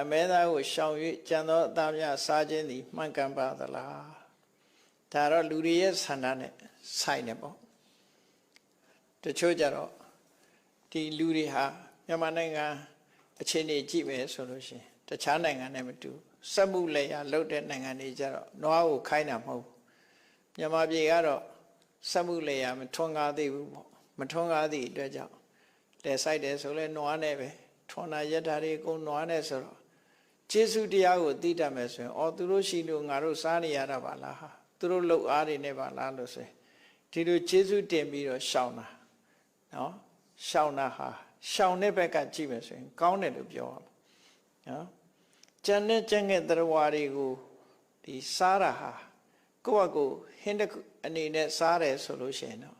အမဲသားကိုရှောင်၍ကြံသောအသားများစားခြင်းသည်မှန်ကန်ပါသလားဒါတော့လူတွေရဲ့ဆန္ဒနဲ့ဆိုင်နေပေါ့တချို့ကြတော့ဒီလူတွေဟာမြန်မာနိုင်ငံအခြေအနေကြည့်မယ်ဆိုလို့ရှိရင်တခြားနိုင်ငံနဲ့မတူစက်မှုလက်ရလုပ်တဲ့နိုင်ငံတွေကြတော့နွားကိုခိုင်းတာမဟုတ်ဘူးမြန်မာပြည်ကတော့စက်မှုလက်ရမထွန်းကားသေးဘူးပေါ့မထွန်းကားသည့်အတွက်ကြောင့်လက်ဆိုင်တယ်ဆိုလဲနွားနဲ့ပဲထွန်းတာရက်တာတွေအကုန်နွားနဲ့ဆိုတော့ ကျေးဇူးတရားကိုသိတတ်မယ်ဆိုရင်အော်သူတို့ရှိလို့ငါတို့စားနေရတာပါလားဟာသူတို့လှုပ်အားတွေနဲ့ပါလားလို့ဆိုရင်ဒီလိုကျေးဇူးတင်ပြီးတော့ရှောင်တာနော်ရှောင်တာဟာရှောင်တဲ့ဘက်ကကြည့်မယ်ဆိုရင် ကောင်းတယ်လို့ပြောရမှာနော်ကျန်တဲ့ကျန်တဲ့တရားတွေကိုဒီစားတာဟာကိုယ့်အကိုဟင်းတစ်ခုအနေနဲ့စားတယ်ဆိုလို့ရှိရင်တော့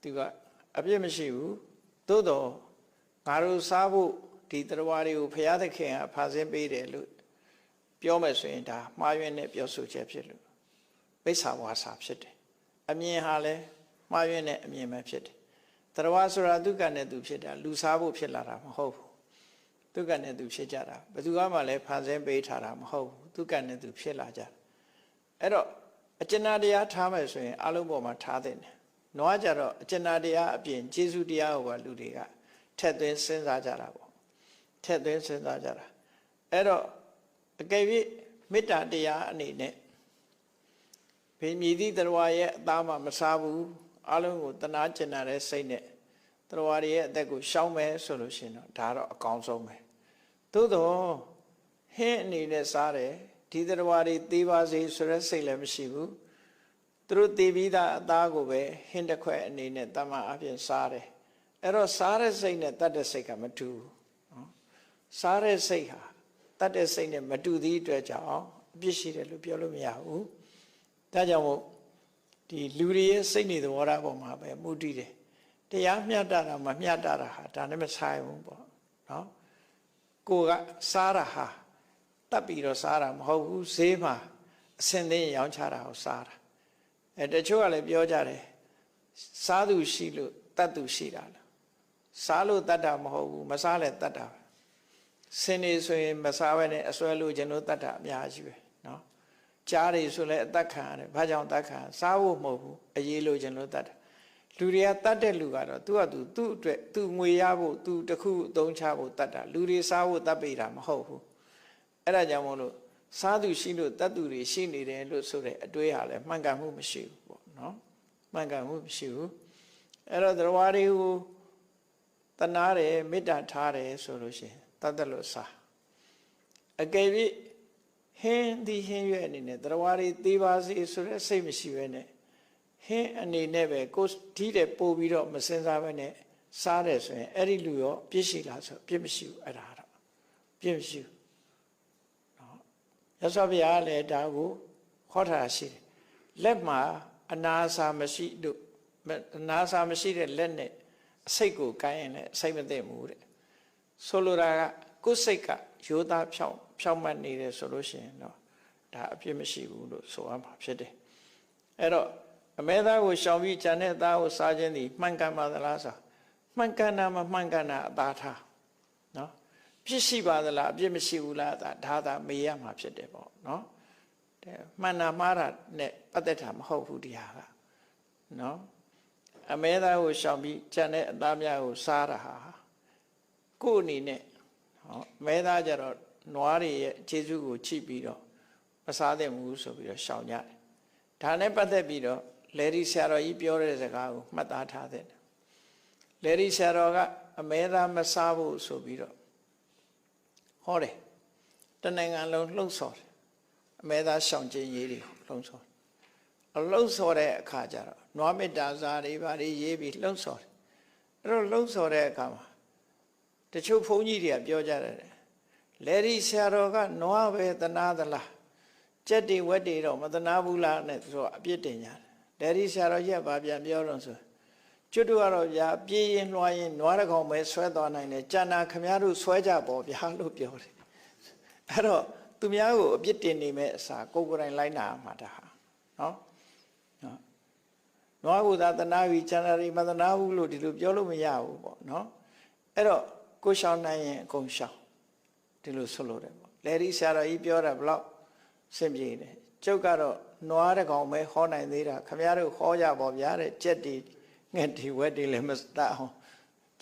သူကအပြစ်မရှိဘူးသို့တော့ငါတို့စားဖို့ ဒီတရားတွေကိုဘုရားသခင်ကဖာဆင်းပေးတယ်လို့ပြောမယ်ဆိုရင်ဒါမှားယွင်းတဲ့ပြောဆိုချက်ဖြစ်လို့မိစ္ဆာဝါစာဖြစ်တယ်အမြင်ဟာလည်းမှားယွင်းတဲ့အမြင်ပဲဖြစ်တယ်တရားဆိုတာဒုက္ခနဲ့သူဖြစ်တာလူစားဖို့ဖြစ်လာတာမဟုတ်ဘူးဒုက္ခနဲ့သူဖြစ်ကြတာဘယ်သူမှလည်းဖန်ဆင်းပေးထားတာမဟုတ်ဘူးဒုက္ခနဲ့သူဖြစ်လာကြတယ်အဲ့တော့အကျဉ်းတရားထားမယ်ဆိုရင်အလုံးပေါ်မှာထားတဲ့တယ်။နွားကြတော့အကျဉ်းတရားအပြင်ကျေးဇူးတရားကိုပါလူတွေကထက်သွင်းစဉ်းစားကြတာပေါ့။ ထက်သွင်းစဉ်းစားကြတာ။အဲ့တော့အကယ်၍မေတ္တာတရားအနေနဲ့ဘေမြည်သည့်တရားရဲ့အသားမှမစားဘူးအလုံးကိုတနာကျင်နာတဲ့စိတ်နဲ့တရားတွေရဲ့အသက်ကိုရှောင်းမယ်ဆိုလို့ရှိရင်တော့ဒါတော့အကောင်းဆုံးပဲ။သို့တော့ဟင်းအနေနဲ့စားတယ်ဒီတရားတွေသေးပါစေဆိုတဲ့စိတ်လည်းမရှိဘူးသူတို့သေပြီးသားအသားကိုပဲဟင်းတစ်ခွက်အနေနဲ့တမန်အပြင်စားတယ်အဲ့တော့စားတဲ့စိတ်နဲ့တတ်တဲ့စိတ်ကမတူဘူးနော် စားတဲ့စိတ်ဟာတတ်တဲ့စိတ်နဲ့မတူသည့်အတွက်ကြောင့်အပြစ်ရှိတယ်လို့ပြောလို့မရဘူးဒါကြောင့်မို့ဒီလူတွေရဲ့စိတ်နေသဘောထားပေါ်မှာပဲမူတည်တယ်တရားမျှတတာမမျှတတာဟာဒါနဲ့မဆိုင်ဘူးပေါ့နော်ကိုကစားတာဟာတတ်ပြီးတော့စားတာမဟုတ်ဘူးဈေးမှာအစင်သိရောင်းချတာကိုစားတာအဲတချို့ကလည်းပြောကြတယ်စားသူရှိလို့တတ်သူရှိတာလားစားလို့တတ်တာမဟုတ်ဘူးမစားလဲတတ်တာပဲ စင်နေဆိုရင်မစားဘဲနဲ့အစွဲလို့ကျွန်တော်တတ်တာအများကြီးပဲနော်ကြားတွေဆိုလည်းအသက်ခံရတယ်ဘာကြောင့်တတ်ခံစားဖို့မဟုတ်ဘူးအရေးလို့ကျွန်တော်တတ်တာလူတွေကတတ်တဲ့လူကတော့သူကသူသူ့အတွက်သူငွေရဖို့သူတခုအသုံးချဖို့တတ်တာလူတွေစားဖို့တတ်ပေတာမဟုတ်ဘူးအဲ့ဒါကြောင့်မို့လို့စားသူရှိလို့တတ်သူတွေရှိနေတယ်လို့ဆိုတဲ့အတွေးဟာလည်းမှန်ကန်မှုမရှိဘူးပေါ့နော်မှန်ကန်မှုမရှိဘူးအဲ့တော့သရဝါတွေကိုတနာတယ်မေတ္တာထားတယ်ဆိုလို့ရှိရင် တတ်တယ်လို့စားအကယ်၍ဟင်းဒီဟင်းရွက်အနေနဲ့တရားတွေသေးပါစေဆိုတဲ့စိတ်မရှိဘဲနဲ့ဟင်းအနေနဲ့ပဲကိုဒီတဲ့ပို့ပြီးတော့မစင်စားဘဲနဲ့စားတယ်ဆိုရင်အဲ့ဒီလူရောပြည့်ရှိလားဆိုပြည့်မရှိဘူးအဲ့ဒါတော့ပြည့်မရှိဘူးရသော်ဘုရားလည်းဒါကိုဟောထားရှိတယ်လက်မှာအနာစာမရှိလို့အနာစာမရှိတဲ့လက်နဲ့အစိတ်ကိုကိုင်းရင်လည်းအစိတ်မသိဘူးတဲ့ ဆိုလိုတာကကိုယ်စိတ်ကရိုးသားဖြောင်းဖြောင်းမှတ်နေတယ်ဆိုလို့ရှိရင်တော့ဒါအပြစ်မရှိဘူးလို့ဆိုရမှာဖြစ်တယ်အဲ့တော့အမဲသားကိုရှောင်ပြီးဂျန်တဲ့သားကိုစားခြင်းဒီမှန်ကန်ပါသလားဆိုမှန်ကန်တာမမှန်ကန်တာအသာထားနော်ပြစ်ရှိပါသလားအပြစ်မရှိဘူးလားဒါဒါသာမေးရမှာဖြစ်တယ်ပေါ့နော်တဲ့မှန်တာမှားတာနဲ့ပတ်သက်တာမဟုတ်ဘူးဒီဟာကနော်အမဲသားကိုရှောင်ပြီးကြံတဲ့အသားများကိုစားတာဟာ ကို့အနေနဲ့ဟောမဲသားကြတော့နွားတွေရဲ့ခြေစုကိုချိပြီးတော့မစားသင့်ဘူးဆိုပြီးတော့ရှောင်ကြတယ်ဒါနဲ့ပတ်သက်ပြီးတော့လေဒီဆရာတော်ကြီးပြောတဲ့စကားကိုမှတ်သားထားတဲ့လေဒီဆရာတော်ကအမဲသားမစားဖို့ဆိုပြီးတော့ဟောတယ်တနိုင်ငံလုံးလှုပ်ဆော်တယ်အမဲသားရှောင်ကျင်ရေးတွေလှုံ့ဆော်အလှုပ်ဆော်တဲ့အခါကျတော့နွားမေတ္တာစာတွေဘာတွေရေးပြီးလှုံ့ဆော်တယ်အဲ့တော့လှုံ့ဆော်တဲ့အခါမှာ တချို့ဘုန်းကြီးတွေကပြောကြတယ်လေဒီဆရာတော်ကနွားပဲသနာသလားကြက်တွေဝက်တွေတော့မသနာဘူးလားနဲ့ဆိုအပြစ်တင်ကြတယ်လေဒီဆရာတော်ရက်ပါပြန်ပြောတော့ဆိုကျွတ်တို့ကတော့ဗျာပြေးရင်လွှားရင်နွားတစ်ကောင်ပဲဆွဲသွားနိုင်တယ်ကြံနာခမည်းတော်ဆွဲကြပေါ့ဗျာလို့ပြောတယ်အဲ့တော့သူများကိုအပြစ်တင်နေမဲ့အစားကိုယ်ကိုယ်တိုင်လိုက်နာမှာဒါဟာနော်နော်နွားကိုသာတနာပြီးကြံနာရီမတနာဘူးလို့ဒီလိုပြောလို့မရဘူးပေါ့နော်အဲ့တော့ ကိုရှောင်းနိုင်ရင်အကုန်ရှောင်းဒီလိုဆိုလို့တယ်ပေါ့လေဒီဆရာတော်ကြီးပြောတာဘလောက်စင်ပြေတယ်ကျုပ်ကတော့နွားတစ်ကောင်ပဲဟောနိုင်သေးတာခမရတို့ဟောကြပါဗျာတဲ့ကြက်တီငှက်တီဝက်တီလည်းမတတ်အောင်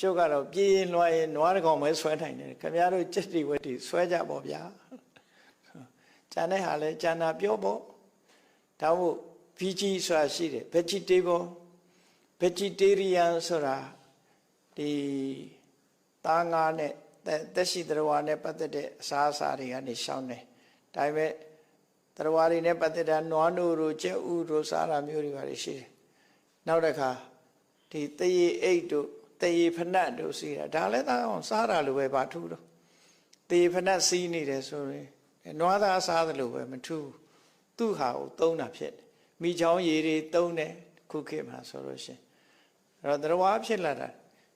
ကျုပ်ကတော့ပြေးရင်လွှားရင်နွားတစ်ကောင်ပဲဆွဲနိုင်တယ်ခမရတို့ကြက်တီဝက်တီဆွဲကြပါဗျာကျန်တဲ့ဟာလဲကျန်တာပြောပေါ့ဒါမို့ VG ဆိုတာရှိတယ် vegetable vegetarian ဆိုတာဒီ သားငါးနဲ့တက်ရှိတရားဝါနဲ့ပတ်သက်တဲ့အစားအစာတွေကနေရှောင်းတယ်ဒါပေမဲ့တရားဝါတွေနဲ့ပတ်သက်တာနွားနို့တို့ကြက်ဥတို့စားတာမျိုးတွေပါရှိတယ်နောက်တစ်ခါဒီတရေအိတ်တို့တရေဖနတ်တို့စီးတာဒါလည်းသားအောင်စားတာလိုပဲဘာထူးတော့တရေဖနတ်စီးနေတယ်ဆိုရင်နွားသားစားတယ်လို့ပဲမထူးသူ့ဟာကိုသုံးတာဖြစ်တယ်မိချောင်းရည်တွေသုံးတယ်ခုခေတ်မှာဆိုလို့ရှိရင်အဲ့တော့တရားဝါဖြစ်လာတာ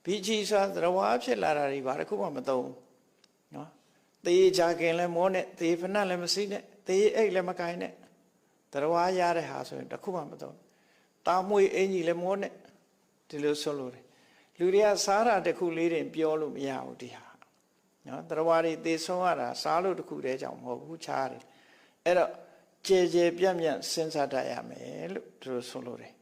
ဘီချီဆိုတာတရားဝါဖြစ်လာတာတွေဘာတစ်ခုမှမသုံးဘူးနော်သေချာခင်လည်းမောနဲ့သေဖနတ်လည်းမစီးနဲ့သေအိတ်လည်းမကိုင်းနဲ့တရားဝါရတဲ့ဟာဆိုရင်တစ်ခုမှမသုံးတာမွေအင်ကြီးလည်းမောနဲ့ဒီလိုဆိုလို့တယ်လူတွေကစားတာတစ်ခုလေးတင်ပြောလို့မရဘူးဒီဟာနော်တရားဝါတွေသေဆုံးရတာစားလို့တစ်ခုတည်းကြောင့်မဟုတ်ဘူးခြားတယ်အဲ့တော့ကြဲကြဲပြန့်ပြန့်စဉ်းစားတတ်ရမယ်လို့သူတို့ဆိုလို့တယ်